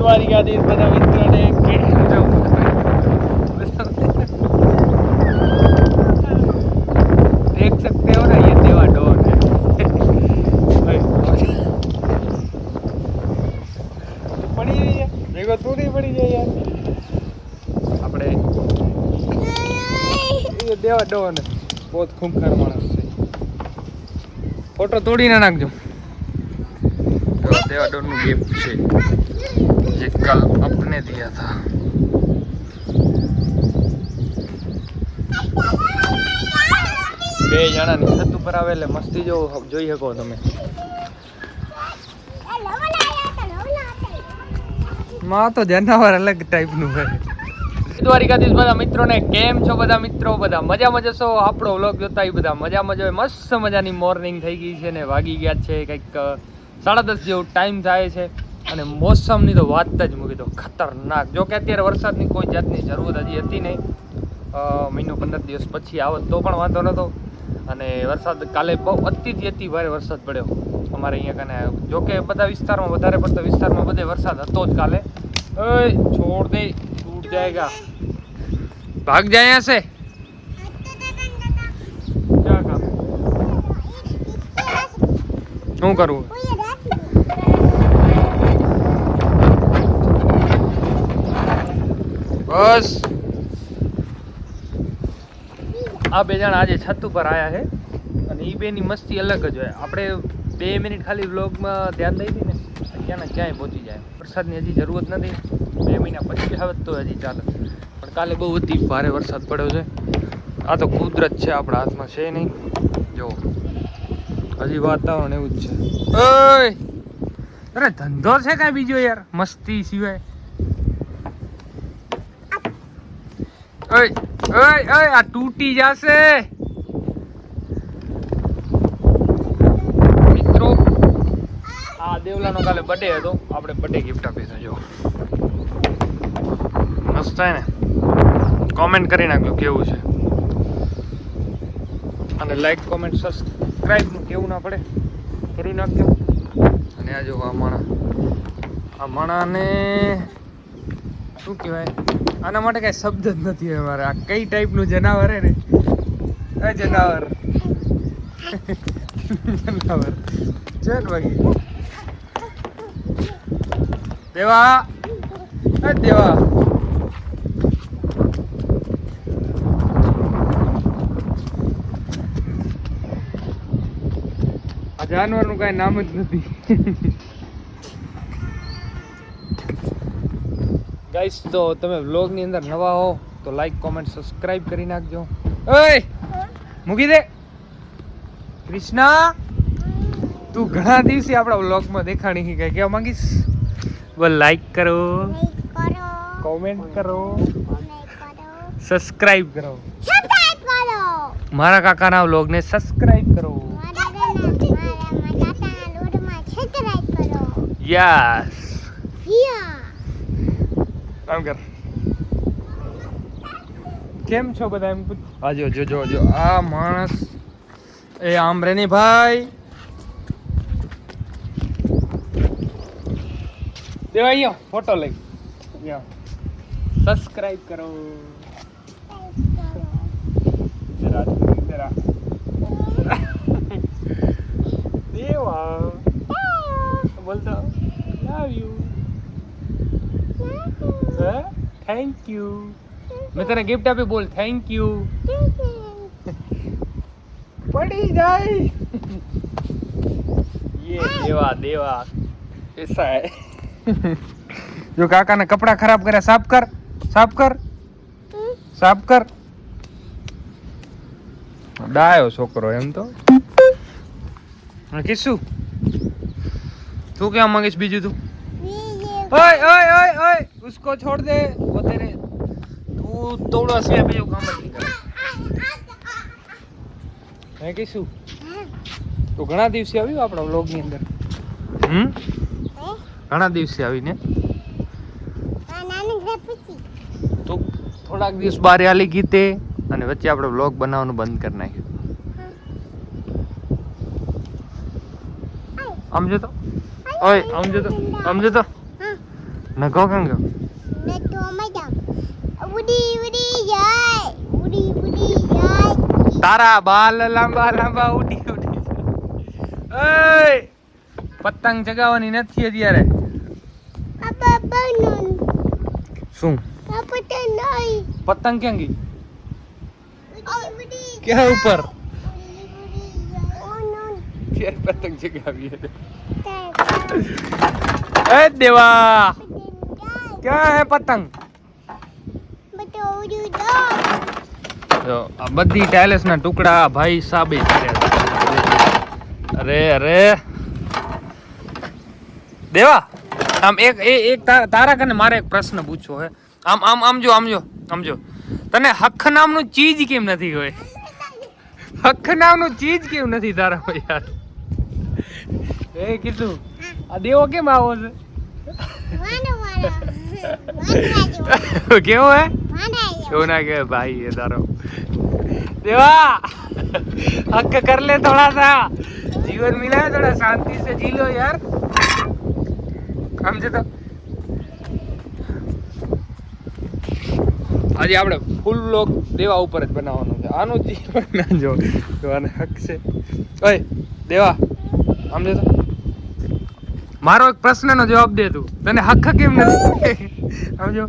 દ્વારિકાધીશ બધા મિત્રોને કેમ છો? देख सकते हो ना ये देवा डोर है પડી ગઈ યાર ભેગો તું નહીં પડી જાય યાર આપણે એ દેવા ડોન બહુ ખૂંખાર માણસ છે ફોટો તોડીને નાખજો જો દેવા ડોનનું ગિફ્ટ છે જે કલ अपने दिया था બે જણાની છત ઉપર આવે એટલે મસ્તી જો જોઈ શકો તમે માં તો જનાવર અલગ ટાઈપનું છે દ્વારિકાધીશ બધા મિત્રોને કેમ છો બધા મિત્રો બધા મજામાં જશો આપણો વ્લોગ જોતા એ બધા મજામાં જ હોય મસ્ત મજાની મોર્નિંગ થઈ ગઈ છે ને વાગી ગયા છે કંઈક અ, સાડા દસ જેવું ટાઈમ થાય છે અને મોસમની તો વાત જ મૂકી દો ખતરનાક. જો કે અત્યારે વરસાદની કોઈ જાતની જરૂરત હજી હતી નહીં. મહિનો પંદર દિવસ પછી આવત તો પણ વાંધો નહોતો અને વરસાદ કાલે બહુ અતિથી અતિ ભારે વરસાદ પડ્યો અમારે અહીંયા કને. જો કે બધા વિસ્તારમાં વધારે પડતા વિસ્તારમાં બધે વરસાદ હતો જ કાલે. છોડ દે છૂટ જાયગા. ભાગ જાય છે શું કરવું? બસ. આ બે જણ આજે છત ઉપર આવ્યા છે અને એ બેની મસ્તી અલગ જ હોય. આપણે બે મિનિટ ખાલી વ્લોગમાં ધ્યાન દઈ દઈએ ને ક્યાંને ક્યાંય પહોંચી જાય. વરસાદની હજી જરૂરત નથી. બે મહિના પછી આવે તો હજી ચાલે. પણ કાલે બહુ અતિ ભારે વરસાદ પડ્યો છે. આ તો કુદરત છે આપણા હાથમાં છે નહીં. જો હજી વાતાવરણ એવું જ છે. ઓય! અરે ધંધો છે કાંઈ બીજો યાર, મસ્તી સિવાય. ઓય ઓય ઓય, આ તૂટી જશે. મિત્રો, આ દેવલાનો કાલે બર્થડે હતો. આપણે બર્થડે ગિફ્ટ આપીશું, જો. મસ્ત છે ને. કોમેન્ટ કરી નાખજો કેવું છે. અને લાઈક કોમેન્ટ સબસ્ક્રાઇબ કેવું ના પડે. કરી નાખજો. અને આ જો આ માણા આ શું કહેવાય? આના માટે કાંઈ શબ્દ જ નથી અમારે આ કઈ ટાઈપનું જનાવર હે ને? એ જનાવર. જનાવર. ચલ બાકી દેવા. એ દેવા. જાનવરનું કઈ નામ જ નથી. ગાઈસ તો તમે વ્લોગની અંદર નવા હો તો લાઈક કોમેન્ટ સબસ્ક્રાઇબ કરી નાખજો. ઓય! મૂકી દે. કૃષ્ણા તું ઘણા દિવસે આપણા વ્લોગમાં દેખાણી કઈ કહેવા માંગીશ? બોલ લાઈક કરો. કોમેન્ટ કરો. સબસ્ક્રાઇબ કરો. મારા કાકાના વ્લોગને સબસ્ક્રાઇબ કરો. યસ આમ કર. કેમ છો બધા એમ? આજો જો જો જો આ માણસ. એ આમ રે ની ભાઈ. દેવા અહીંયા ફોટો લઈ. સબસ્ક્રાઇબ કરો. જરા જરા દેવા બોલતો લવ યુ થેન્ક યુ મેં તને ગિફ્ટ આપી બોલ થેન્ક યુ પડી જાય. યે દેવા દેવા. એસા જો કાકા કાકાના કપડા ખરાબ કર્યા સાફ કર સાફ કર સાફ કર. ડાયો છોકરો એમ તો. કિસ્સુ. તું કેવા માંગીશ બીજું તું? ओए ओए ओए ओए उसको छोड़ दे वो तेरे तू तोड़ो से पे जो काम नहीं कर હે કીશું તો ઘણા દિવસે આવ્યું આપણા વ્લોગ ની અંદર હમ ઘણા દિવસે આવીને તો થોડાક દિવસ બહાર આલી ગઈ તે અને વચ્ચે આપણે વ્લોગ બનાવવાનું બંધ કરી નાખ્યું આમ જો તો ઓય આમ જો તો આમ જો તો નગો કાં ગયો ને તો મેડમ ઉડી ઉડી જાય ઉડી ઉડી જાય તારા બાલ લાંબા લાંબા ઉડી ઉડી એય પતંગ ચગાવવાની નથી અત્યારે. શું? પતંગ ક્યાં ગઈ? ક્યાં ઉપર? ત્યારે પતંગ ચગાવી તે એ દેવા! ક્યાં હે પતંગ? જો. આ બધી ટાઇલ્સ ના ટુકડા ભાઈ સાબે અરે અરે. દેવા આમ એક એક તારા કને મારે એક પ્રશ્ન પૂછવો હે. આમ આમ આમ જો આમ જો આમ જો. તને હખ નામનું ચીજ કેમ નથી હોય? હખ નામનું ચીજ કેમ નથી તારા યાર? એ કીધું આ દેવો કેમ આવો છે? કેવો હે વાનો એવું ના કે ભાઈ એ તારો देवा हक कर ले थोड़ा सा जीवन मिला है थोड़ा शांति से जी लो यार સમજે તો આજે આપણે ફૂલ બ્લોક દેવા ઉપર જ બનાવવાનો છે આનું જીવન ના જો તો આને હક છે ઓય દેવા સમજે તો મારો એક પ્રશ્નનો જવાબ દે તું. તને હક કેમ નથી? સમજો?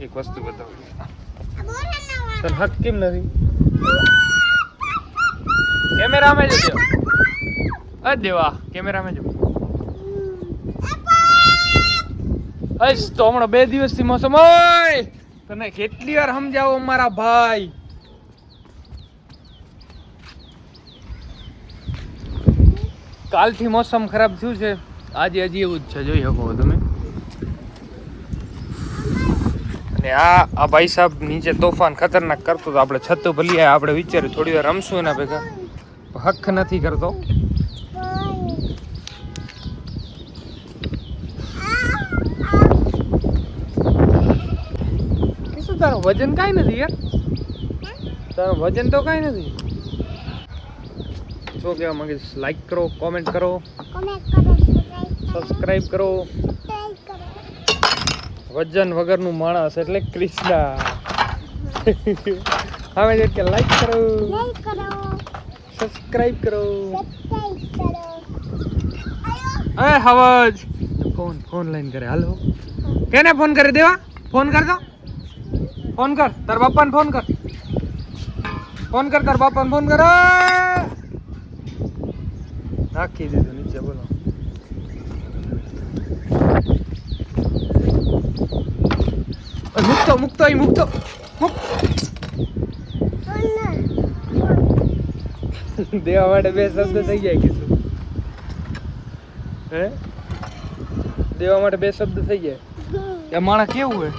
એક વસ્તુ બતાવું. તને હક કેમ નથી? કેમેરામાં જો દેવા અ દેવા, કેમેરામાં જો અસ તો હમણાં બે દિવસથી મોસમ ઓય! તને કેટલી વાર સમજાવો મારા ભાઈ? કાલથી મોસમ ખરાબ થયું છે. આજે હજી એવું જ છે, જોઈ શકો તમે. અને આ આ ભાઈ સાહેબ નીચે તોફાન ખતરનાક કરતો તો આપણે છતું ભલી આપણે વિચાર્યું થોડી વાર રમશું એના ભેગા. હક નથી કરતો. તારું વજન કાંઈ નથી, યાર? તારું વજન તો કાંઈ નથી. શું કહેવા માંગીશ? લાઈક કરો કોમેન્ટ કરો. સબસ્ક્રાઈબ કરો સબસ્ક્રાઇબ કરો. વજન વગરનું માણસ એટલે ક્રિષ્ના હવે જે કે લાઈક કરો. સબસ્ક્રાઈબ કરો. સબસ્ક્રાઇબ કરો. સબસ્ક્રાઇબ એ હવજ. ફોન ફોન લાઈન કરે હાલો. કેને ફોન કરી દેવા? ફોન કર દો ફોન કર. તાર બાપાને ફોન કર. ફોન કર તાર બાપાને ફોન કર! નાખી દીધું નીચે બોલો મૂકતો મૂકતો અહીં મૂકતો મૂક દેવા માટે બે શબ્દ થઈ જાય કીધું હે દેવા માટે બે શબ્દ થઈ જાય એ માણસ કેવું હોય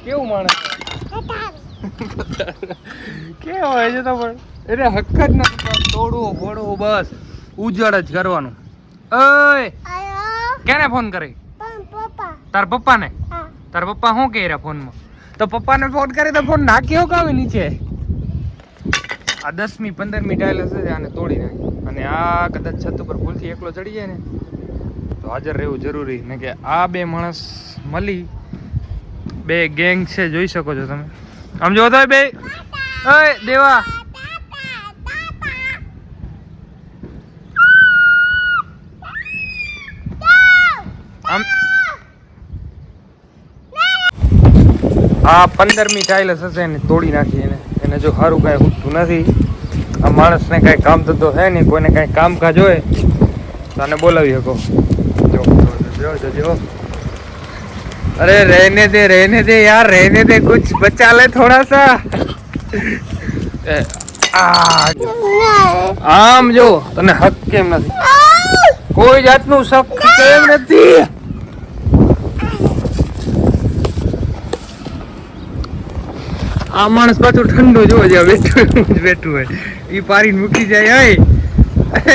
કેવું માણસ કેવો હોય છે તો પણ એટલે હક જ નથી તોડવું ફોડવું બસ ઉજળ જ કરવાનું. ઓય! કેને ફોન કરે તાર પપ્પા ને તાર પપ્પા શું કહે રહ્યા ફોનમાં? તો પપ્પાને ફોન કરે તો ફોન નાખ્યો કાવે નીચે? આ દસમી પંદરમી ટાઇલ હશે આને તોડી નાખી. અને આ કદાચ છત ઉપર ભૂલથી એકલો ચડી જાય ને તો હાજર રહેવું જરૂરી. ને કે આ બે માણસ મળી બે ગેંગ છે જોઈ શકો છો તમે. આમ જો તો બે? ઓય દેવા. આ પંદરમી ટાઇલ્સ હશે એને તોડી નાખી એને. એને જો સારું કાંઈ ઉઠતું નથી. આ માણસને કાંઈ કામ થતો છે નહીં કોઈને કાંઈ કામકાજ હોય તો આને બોલાવી શકો. જો જો અરે રહેને દે રહેને દે યાર રહેને દે કુછ બચા લે થોડા સા. આમ જો તને હક કેમ નથી? કોઈ જાતનું શક કેમ નથી? આ માણસ પાછું ઠંડો જોવો જ્યાં બેઠું બેઠું હોય. એ પારીને મૂકી જાય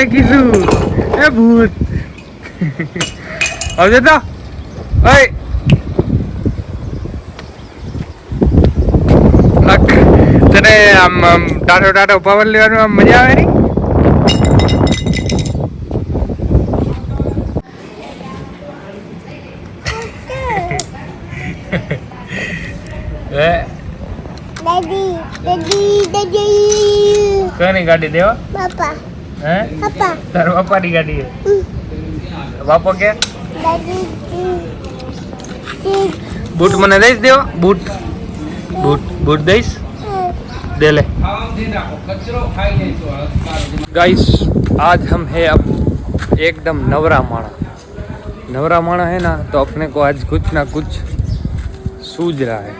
એ કીધું, એ ભૂત. હવે તો. અય તને આમ આમ ટાટો ટાટો પવન લેવાનું આમ મજા આવે નહીં કોની ગાડી દેવા બાપા હે બાપા તાર બાપાની ગાડી હે હમ. બાપો કે દાદી જી બૂટ મને દઈશ દેવા બૂટ બૂટ બૂટ દઈશ दे ले गाइस आज हम है अब एकदम नवरा माणा नवरा माणा है ना तो अपने को आज कुछ ना कुछ सूझ रहा है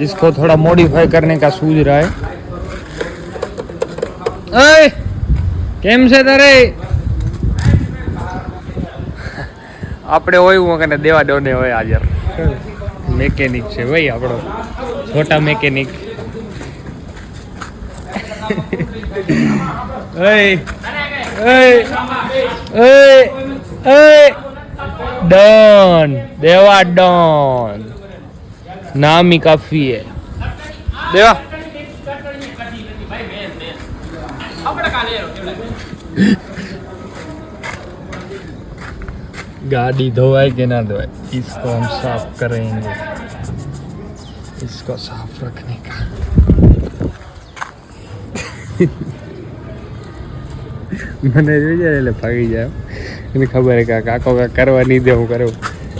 इसको थोड़ा मॉडिफाई करने का सूझ रहा है अय કેમ છે તારે? આપણે હોય હું કને દેવા ડોને હોય હાજર. મેકેનિક છે ભાઈ આપણો. છોટા મેકેનિક ડન! દેવા ડોન નામી કાફી દેવા. गाड़ी धोवाए कि ना धोवाए इसको हम साफ करेंगे इसको साफ रखने का મને જોઈ જાય એટલે ભાગી જાય એને ખબર છે કે આ કાકો કાંઈ કરવા નહીં દે હું કરું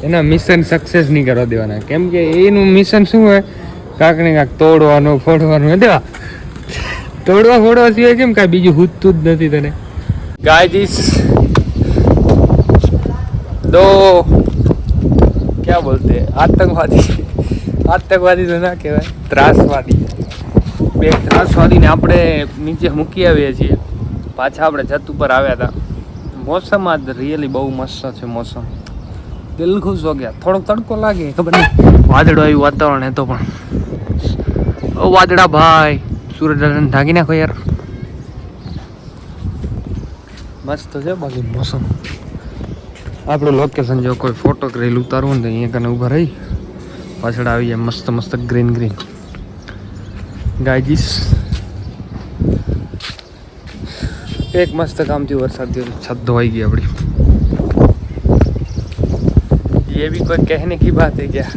એના મિશન સક્સેસ નહીં કરવા દેવાના કેમ કે એનું મિશન શું હોય કાંક ને કાંક તોડવાનું ફોડવાનું દેવા તોડવા ફોડવા સિવાય કેમ કાંઈ બીજું હૂતતું જ નથી તને? ગાયજીસ દો ક્યાં બોલતે? આતંકવાદી. આતંકવાદી તો ના કહેવાય. ત્રાસવાદી. બે ત્રાસવાદીને આપણે નીચે મૂકી આવીએ છીએ. પાછા આપણે છત ઉપર આવ્યા હતા. મોસમ આજ રિયલી બહુ મસ્ત છે મોસમ. દિલ ખુશ હો ગયા. થોડોક તડકો લાગે, ખબર નહીં. વાદળો આવ્યું વાતાવરણ હતો પણ. વાદળા ભાઈ. સૂરજ દાદાને ઢાંકી નાખો યાર મસ્ત છે બાકી મોસમ આપણું લોકેશન જો કોઈ ફોટો રીલ ઉતારવું ને તો અહીંયા કને ઊભા રહી પાછળ આવી જાય મસ્ત મસ્ત ગ્રીન ગ્રીન ગાયજીસ એક મસ્ત કામ થયું વરસાદ થયો છત ધોવાઈ ગઈ આપણી ये भी कोई कहने की बात है क्या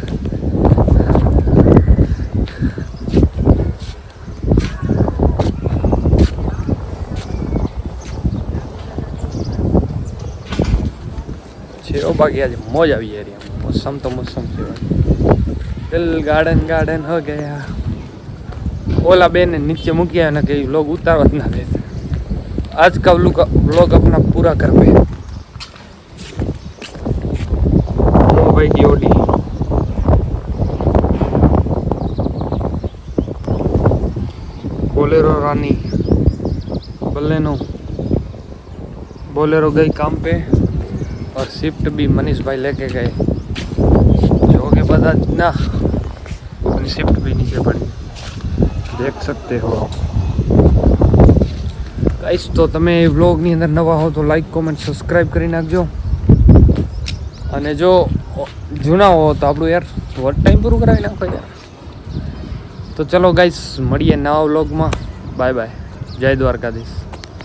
છે. ઓ બાકી આજે મોજ આવી એરિયામાં મોસમ તો મોસમ છે દિલ ગાર્ડન ગાર્ડન હો ગયા. ઓલા બેને નીચે મૂક્યા અને કે લોગ ઉતારવા જ ના દેતા. आज का व्लॉग व्लॉग अपना पूरा कर पे भाई की ओडी बोलेरो रानी बल्ले नो बोलेरो गई और शिफ्ट भी मनीष भाई लेके गए जो कि पता ना अपनी शिफ्ट भी नीचे पड़ी देख सकते हो ગાઈસ તો તમે વ્લોગની અંદર નવા હો તો લાઈક કોમેન્ટ સબસ્ક્રાઈબ કરી નાખજો અને જો જૂના હો તો આપણું યાર વોટ ટાઈમ પૂરું કરાવી નાખો યાર તો ચલો ગાઈસ મળીએ નવા વ્લોગમાં બાય બાય જય દ્વારકાધીશ